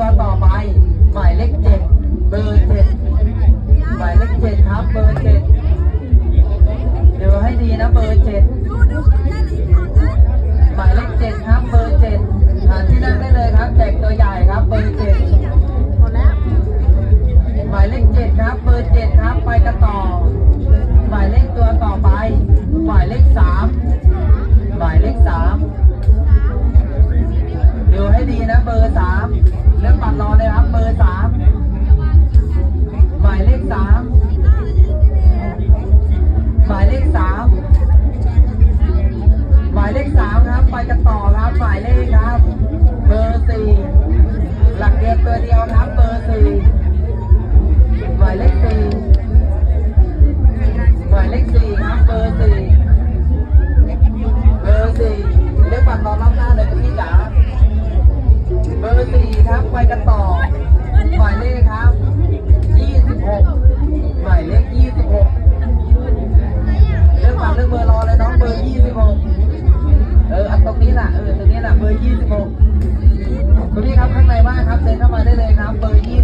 ตัวต่อไป หมายเลขเจ็ดเบอร์เจ็ดหมายเลขเจ็ดครับ เบอร์เจ็ดเดูให้ดีนะเบอร์เจ็ดหมายเลขเจ็ดครับ เบอร์เจ็ดหาที่นั่งได้เลยครับแจกตัวใหญ่ครับ เบอร์เจ็ดหมดแล้วหมายเลขเจ็ดครับ เบอร์เจ็ดครับ ไปกันต่อ หมายเลขตัวต่อไป หมายเลขสามหมายเลขสามดูให้ดีนะเบอร์สาม เลือกปัดรอเลยครับเบอร์สามหมายเลขสามหม เออตรงนี้แหละเบอร์ยี่สิบหกตรงนี้ครับข้างในบ้านครับเดินเข้ามาได้เลยครับ เบอร์ยี่